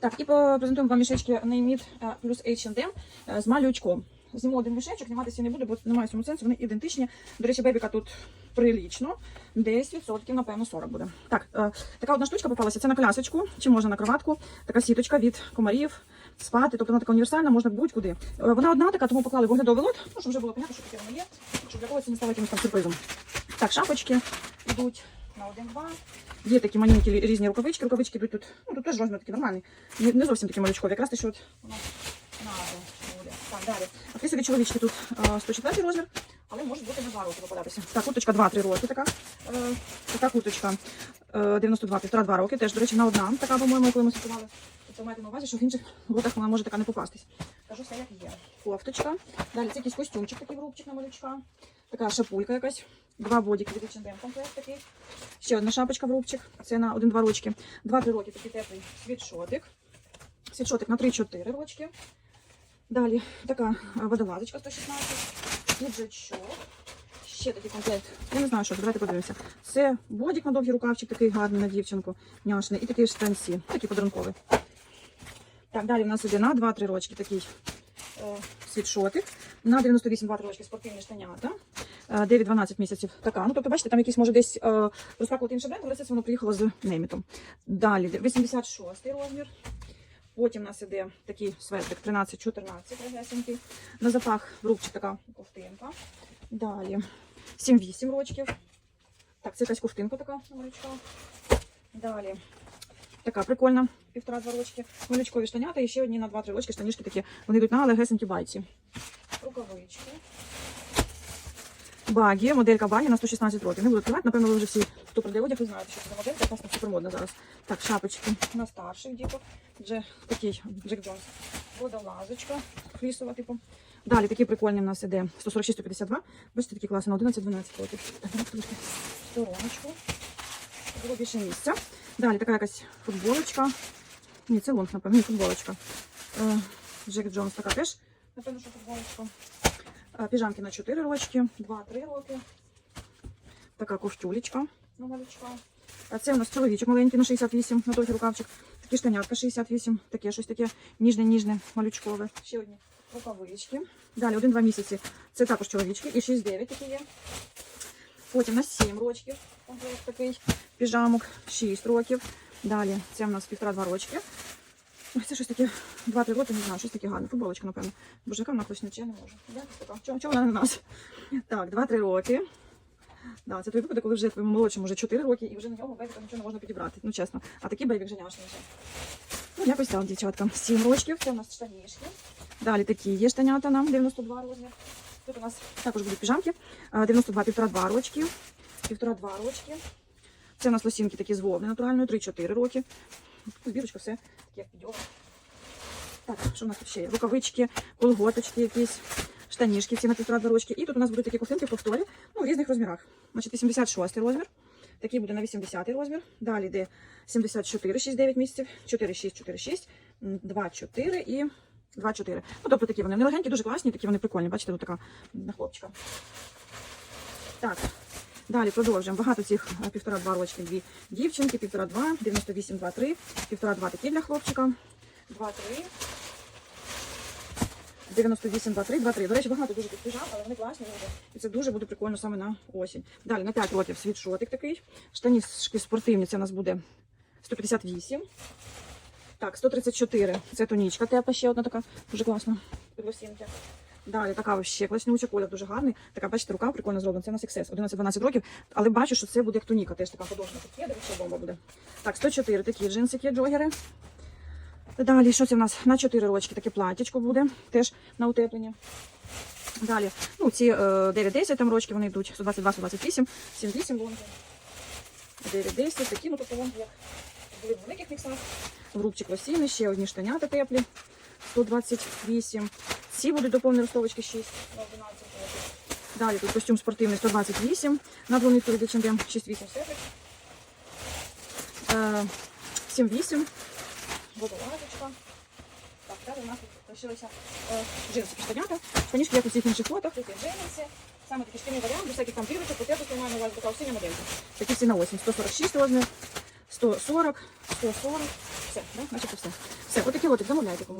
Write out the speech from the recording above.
Так, і презентуємо вам мішечки Name плюс H&M з малючком. Зніму один мішечок, зніматися не буду, бо немає цьому сенсу, вони ідентичні. До речі, бебіка тут прилічно, 10%, напевно, 40 буде. Так, е, така одна штучка попалася, це на колясочку, чи можна на кроватку, така сіточка від комарів, спати, тобто вона така універсальна, можна будь-куди. Е, вона одна така, тому поклали в оглядовий лот, ну, щоб вже було понятно, що таке воно є, щоб для когось це не стало якимось там сюрпризом. Так, шапочки йдуть на один-два. Є такі маленькі різні рукавички. Рукавички йдуть тут. Ну тут теж розмір такий нормальний. Не, не зовсім такі малючкові. Якраз те, що от воно надо буде. Так, далі. А собі чоловічки тут а, 104 розмір, але може бути на два роки попадатися. Так, курточка 2-3 роки така. Е, така курточка е, 92, півтора-два роки. Теж, до речі, на одна така, по-моєму, коли ми сортували. Це майте на увазі, що в інших лотах вона може така не попастись. Кажу все, як є. Кофточка. Далі це якийсь костюмчик такий в рубчик на малючка. Така шапулька якась. Два бодіки від H&M комплект такий. Ще одна шапочка в рубчик. Це на 1-2 рочки. 2-3 роки такий теплий світшотик. Світшотик на 3-4 рочки. Далі така водолазочка 116. Піджачок. Ще такий комплект. Я не знаю, що давайте подивимося. Це бодік на довгий рукавчик, такий гарний на дівчинку, няшний. І такий штанці, такий подарунковий. Так, далі в нас іде на 2-3 рочки такий е, світшотик. На 98-2 рочки спортивні штанята. Е, 9-12 місяців така. Ну, тобто, бачите, там якийсь може десь е, розпакувати інший бренд, але це воно приїхало з неймітом. Далі 86 розмір. Потім у нас іде такий светрик 13-14 легесенький. На запах рубчик така ковтинка. Далі 7-8 рочків. Так, це якась ковтинка така малючка. Далі така прикольна, півтора-два рочки. Малючкові штанята і ще одні на 2-3 рочки штанішки такі. Вони йдуть на легесенькі байці. Рукавички. Багі, моделька багі на 116 років. Не буду відкривати, напевно, ви вже всі, хто продає одяг, ви знаєте, що це за моделька, якраз супермодна зараз. Так, шапочки на старших діток. Дже, такий Джек Джонс. Водолазочка флісова, типу. Далі такі прикольні в нас іде 146-152. Бачите, такі класні на 11-12 років. Так, стороночку. Було більше місця. Далі така якась футболочка. Ні, це лонг, напевно, футболочка. Е, Джек Джонс така теж, напевно, що футболочка. А, Піжамки на 4 рочки, 2-3 роки. Така ковтюлечка малючка. А це у нас чоловічок маленький на 68, на довгий рукавчик. Такі штанятка 68, таке щось таке ніжне-ніжне, малючкове. Ще одні рукавички. Далі 1-2 місяці. Це також чоловічки. І 6-9 такі є. Потім на 7 років. Комплект такий піжамок, 6 років. Далі це у нас півтора-два рочки. Ой, це щось таке 2-3 роки, не знаю, щось таке гарне. Футболочка, напевно. Боже, вона класнюча, я не можу. Чого, чого вона на нас? Так, 2-3 роки. Да, це той випадок, коли вже твоєму молодшому вже 4 роки, і вже на нього бейбіка нічого не можна підібрати. Ну чесно. А такий бейбік женяшний вже. Ну, якось так, дівчатка. 7 рочків, це у нас штанішки. Далі такі є штанята нам, 92 розмір. Тут у нас також будуть піжамки. 92, півтора-два рочки. Півтора-два рочки. Це у нас лосінки такі з вовни натуральної, 3-4 роки. Збірочка, все таке як. Так, що у нас тут ще є? Рукавички, колготочки якісь, штанішки ці на півтора-два рочки. І тут у нас будуть такі ковтинки повторі, ну, в різних розмірах. Значить, 86 розмір. Такий буде на 80 розмір. Далі йде 74, 6-9 місяців, 4, 6, 4, 6, 2, 4 і 2, 4. Ну, тобто такі вони не легенькі, дуже класні, такі вони прикольні. Бачите, тут така на хлопчика. Так, далі продовжуємо. Багато цих е, півтора-два рочки, дві дівчинки, півтора-два, 98, 2, 3, півтора-два такі для хлопчика, 2, 3. 98, 2, 3, 2, 3. До речі, багато дуже тут піжам, але вони класні. І це дуже буде прикольно саме на осінь. Далі на 5 років світшотик такий. Штанішки спортивні, це у нас буде 158. Так, 134. Це тонічка тепла, ще одна така. Дуже класна. Підлосінки. Далі така ще класнюча колір, дуже гарний. Така, бачите, рука прикольно зроблена. Це у нас XS, 11-12 років. Але бачу, що це буде як туніка, теж така подовжена. Тут є, бомба буде. Так, 104 такі джинсики, джогери. Далі, що це в нас? На 4 рочки таке платічко буде, теж на утеплення. Далі, ну, ці е, 9-10 там рочки, вони йдуть 122-128, 7-8 лонги. 9-10, такі, ну, тобто лонги, як були в великих міксах. Рубчик лосіни, ще одні штанята теплі, 128. Ці будуть до повної ростовочки 6 на 11. Далі тут костюм спортивний 128, на тур від H&M 6-8 сетик. Е, 7-8 водолазочка. Так, далі у нас тут лишилися е, джинси штанята. Штанішки, як у всіх інших фотах, тут є джинси. Саме такий шкільний варіант, без всяких там дірочок, потребності маю на увазі така осіння моделька. Такі всі на осінь. 146 розмір, 140, 140. Все, да? начебто все. Все, отакий лотик замовляйте кому.